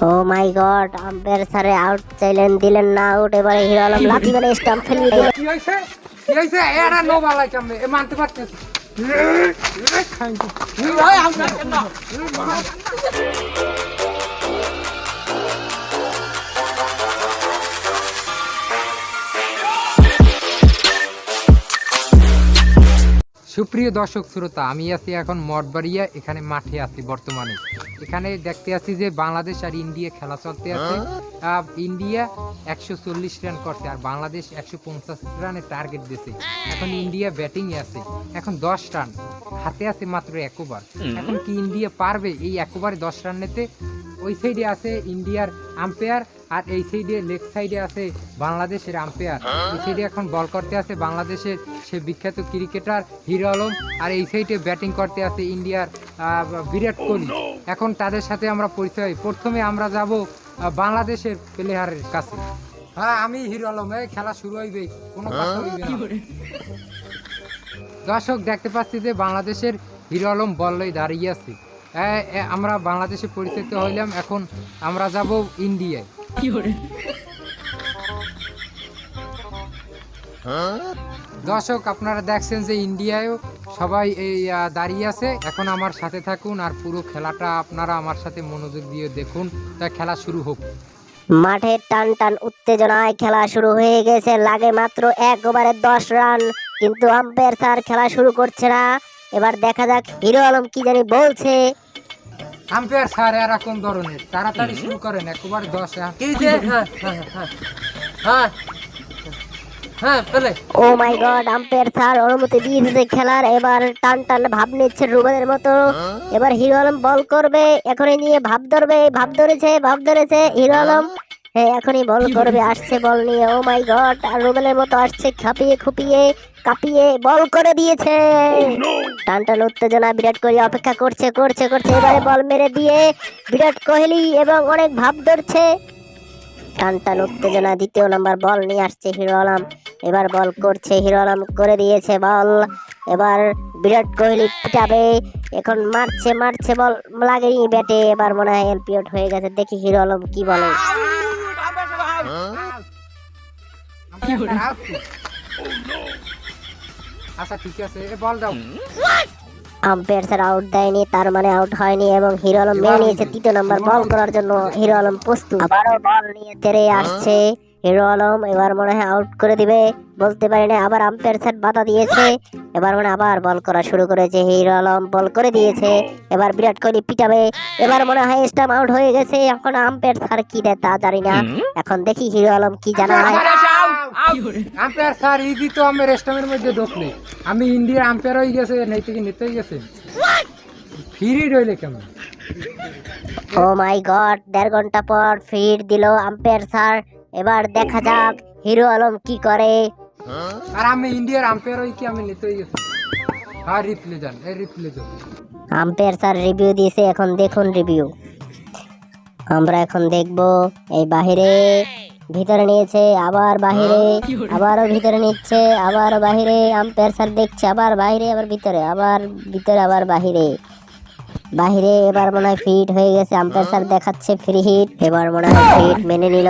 O my god, umpire স্যারে out চাইলেন, দিলেন না আউট এবারে হিরো আলম লাথি মেরে স্টাম্প ফেলিয়ে কি হইছে কি হইছে এরা নো বালাই কামে এ, মানতে পারতেছি। সুপ্রিয় দর্শক শ্রোতা আমি আছি এখন মঠবাড়িয়া এখানে মাঠে আছি বর্তমানে। এখানে দেখতে আছি যে বাংলাদেশ আর ইন্ডিয়া খেলা চলতে আছে। ইন্ডিয়া একশো চল্লিশ রান করছে আর বাংলাদেশ একশো পঞ্চাশ রানের টার্গেট দিয়েছে। এখন ইন্ডিয়া ব্যাটিং আছে। এখন দশ রান। হাতে আছে মাত্র এক ওভার। এখন কি ইন্ডিয়া পারবে? এই এক ওভারে দশ রান নিতে? ওই সাইডে আছে ইন্ডিয়ার আম্পায়ার আর এই সাইডে লেগ সাইডে আছে বাংলাদেশের আম্পায়ার এই সাইডে এখন বল করতে আছে বাংলাদেশের সে বিখ্যাত ক্রিকেটার হিরো আলম। আর এই সাইডে ব্যাটিং করতে আছে ইন্ডিয়ার বিরাট কোহলি। এখন তাদের সাথে আমরা পরিচয়। প্রথমে আমরা যাব বাংলাদেশের প্লেয়ারের কাছে। হ্যাঁ আমি হিরো আলম। এই খেলা শুরু হইবে। কোনো কথা হইবে দর্শক দেখতে পাচ্ছি যে বাংলাদেশের হিরো আলম বল্লই দাঁড়িয়ে আছে। আমরা বাংলাদেশে পরিচিত হইলাম। এখন আমরা যাব ইন্ডিয়ায়। দর্শক আপনারা দেখছেন যে ইন্ডিয়ায়ও সবাই এই দাঁড়িয়ে আছে। এখন আমার সাথে থাকুন আর পুরো খেলাটা আপনারা আমার সাথে মনোযোগ দিয়ে দেখুন। তা খেলা শুরু হোক। মাঠে টান টান উত্তেজনায় খেলা শুরু হয়ে গেছে। লাগে মাত্র এক ওভারে দশ রান। কিন্তু আম্পায়ার স্যার খেলা শুরু করছে না। এবার দেখা যাক হিরো আলম কি জানি বলছে। আম্পায়ার স্যার এরকম ধরনের তাড়াতাড়ি শুরু করেন একবার দশ হ্যাঁ হ্যাঁ হ্যাঁ হ্যাঁ হ্যাঁ oh my god umpire sir অনুমতি দিয়ে দিয়েছে খেলার এবার টান টান ভাব নিচ্ছে রুবেলের মতো। এবার হিরো আলম বল করবে এখনই নিয়ে ভাব ধরবে ভাব ধরেছে ভাব ধরেছে হিরো আলম। হ্যাঁ এখনই বল করবে আসছে বল নিয়ে ও মাই গড আর রুবেলের মতো আসছে খাপিয়ে খুপিয়ে কাঁপিয়ে বল করে দিয়েছে। টান টান উত্তেজনা বিরাট কোহলি অপেক্ষা করছে করছে করছে এবারে বল মেরে দিয়ে বিরাট কোহলি এবং অনেক ভাব ধরছে। টান টান উত্তেজনা দ্বিতীয় নম্বর বল নিয়ে আসছে হিরো আলম। এবার বল করছে হিরো আলম করে দিয়েছে বল। এবার বিরাট কোহলি পিটাবে এখন মারছে মারছে বল লাগেনি ব্যাটে। এবার মনে হয় এলপিওট হয়ে গেছে দেখি হিরো আলম কি বলে। আচ্ছা ঠিক আছে। বল দাও। আম্পায়ার স্যার আউট দেয়নি তার মানে আউট হয়নি এবং হিরো আলম মেনে নিয়েছে তৃতীয় নম্বর বল? করার জন্য হিরো আলম প্রস্তুত। আবারও বল নিয়ে তেরে আসছে। হিরো আলম এবার মনে হয় আউট করে দিবে। বলতে পারি না আবার আম্পায়ার স্যার বাধা দিয়েছে। এবার মানে আবার বল করা শুরু করেছে হিরো আলম বল করে দিয়েছে। এবার বিরাট কোহলি পিটাবে। এবার মনে হয় স্টাম্প আউট হয়ে গেছে। এখন আম্পায়ার স্যার কি দেয় তা জানি না। এখন দেখি হিরো আলম কি জানায় আম্পায়ার স্যার ইদি তো আমি মধ্যে ঢুকলে। আমি ইন্ডিয়ার আম্পায়ার হয়ে গেছে নেই থেকে নিতে গেছে? ফ্রি রইলে কেমন? ও মাই গড দেড় ঘণ্টা পর ফিট দিল আম্পায়ার স্যার এবার দেখা যাক হিরো আলম কি করে। আর আমি ইন্ডিয়ার আম্পায়ার হয়ে কি আমি নিতে গেছি আর রিপ্লে যান এই রিপ্লে যান আম্পায়ার স্যার রিভিউ দিয়েছে এখন দেখুন রিভিউ আমরা এখন দেখব এই বাহিরে। ভিতরে নিয়েছে আবার বাহিরে আবারও ভিতরে নিচ্ছে আবার বাহিরে। আম্পায়ার স্যার দেখছে আবার বাইরে আবার ভিতরে আবার ভিতরে আবার বাহিরে। বাহিরে এবার মনে হয় ফিট হয়ে গেছে আম্পায়ার স্যার দেখাচ্ছে ফ্রি হিট এবার মনে হয় ফিট মেনে নিল।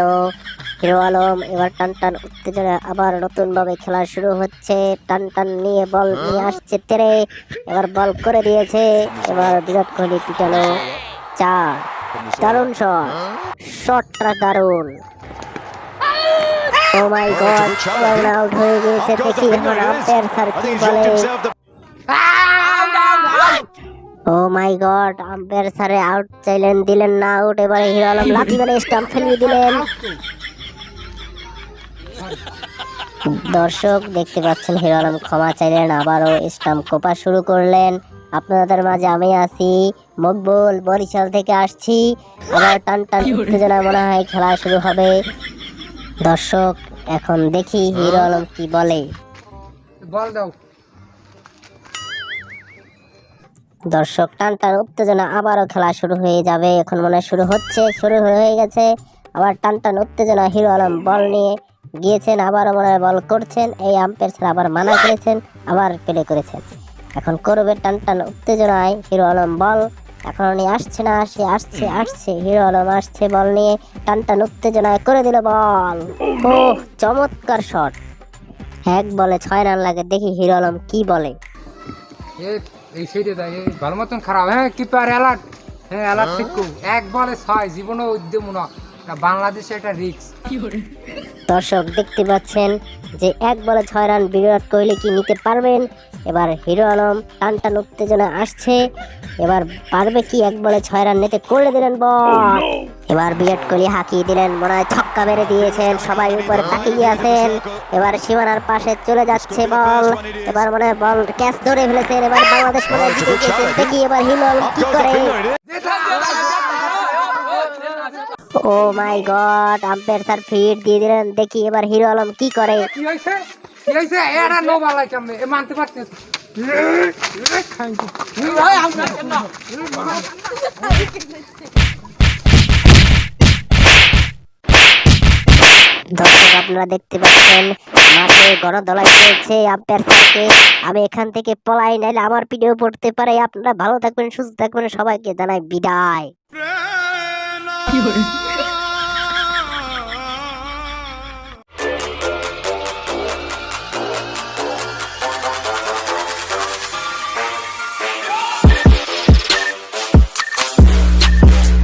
হিরো আলম এবার টান টান উত্তেজনা আবার নতুন ভাবে খেলা শুরু হচ্ছে। টান টান নিয়ে বল নিয়ে আসছে তেরে এবার বল করে দিয়েছে এবার বিরাট কোহলি পিটালো চার। দারুণ শট শটটা দারুণ। ও মাই গড আউট হয়ে গিয়েছে দেখি এখন আম্পায়ার স্যার কি বলে। ও মাই গড আম্পায়ার স্যারে আউট চাইলেন দিলেন না আউট এবারে হিরো আলম লাথি মেরে স্টাম্প ফেলিয়ে দিলেন। দর্শক দেখতে পাচ্ছেন হিরো আলম ক্ষমা চাইলেন আবারও স্টাম্প কোপা শুরু করলেন। আপনাদের মাঝে আমি আছি মকবুল বরিশাল থেকে আসছি। আবার টান টান উত্তেজনা মনে হয় খেলা শুরু হবে। দর্শক এখন দেখি হিরো আলম কি বলে। বল দাও। দর্শক টান টান উত্তেজনা আবারও খেলা শুরু হয়ে যাবে। এখন মনে হয় শুরু হচ্ছে শুরু হয়ে গেছে। আবার টান টান উত্তেজনা হিরো আলম বল নিয়ে গিয়েছেন আবার মনে হয় বল করছেন এই আম্পায়ার স্যার আবার মানা করেছেন আবার প্লে করেছেন। এখন করবে টান টান উত্তেজনায় হিরো আলম বল। এখন উনি আসছে না সে আসছে আসছে। হিরো আলম আসছে বল নিয়ে টান টান উত্তেজনায় করে দিল বল। ও চমৎকার শট। এক বলে ছয় রান লাগে দেখি হিরো আলম কি বলে। এই সাইডে দেয় এই ভালো মতন খারাপ। হ্যাঁ কিপার অ্যালার্ট। হ্যাঁ অ্যালার্ট ঠিক এক বলে ছয় জীবনে উদ্যম না বাংলাদেশে একটা রিক্স দর্শক দেখতে পাচ্ছেন যে এক বলে ছয় রান বিরাট কোহলি কি নিতে পারবেন? এবার হিরো আলম টান টান উত্তেজনা আসছে। এবার পারবে কি এক বলে ছয় রান নিতে? করে দিলেন বল। এবার বিরাট কোহলি হাঁকিয়ে দিলেন মনে হয় ছক্কা মেরে দিয়েছেন সবাই উপরে তাকিয়ে আছেন। এবার সীমানার পাশে চলে যাচ্ছে বল। এবার মনে হয় বল ক্যাচ ধরে ফেলেছেন এবার বাংলাদেশ মনে হয় জিতে দেখি এবার হিরো আলম কি করে? ও my god umpire sir fit দিয়ে দিলেন। দেখি এবার হিরো আলম কি করে। কি হয়েছে কি হয়েছে এটা নো বালাই কেমনে? এ মানতে পারতে দর্শক আপনারা দেখতে পাচ্ছেন মাঠে গণদলাই চলছে আম্পায়ার স্যারকে। আমি এখান থেকে পলাই নাইলে আমার ভিডিও পড়তে পারে। আপনারা ভালো থাকবেন সুস্থ থাকবেন। সবাইকে জানাই বিদায়। 有人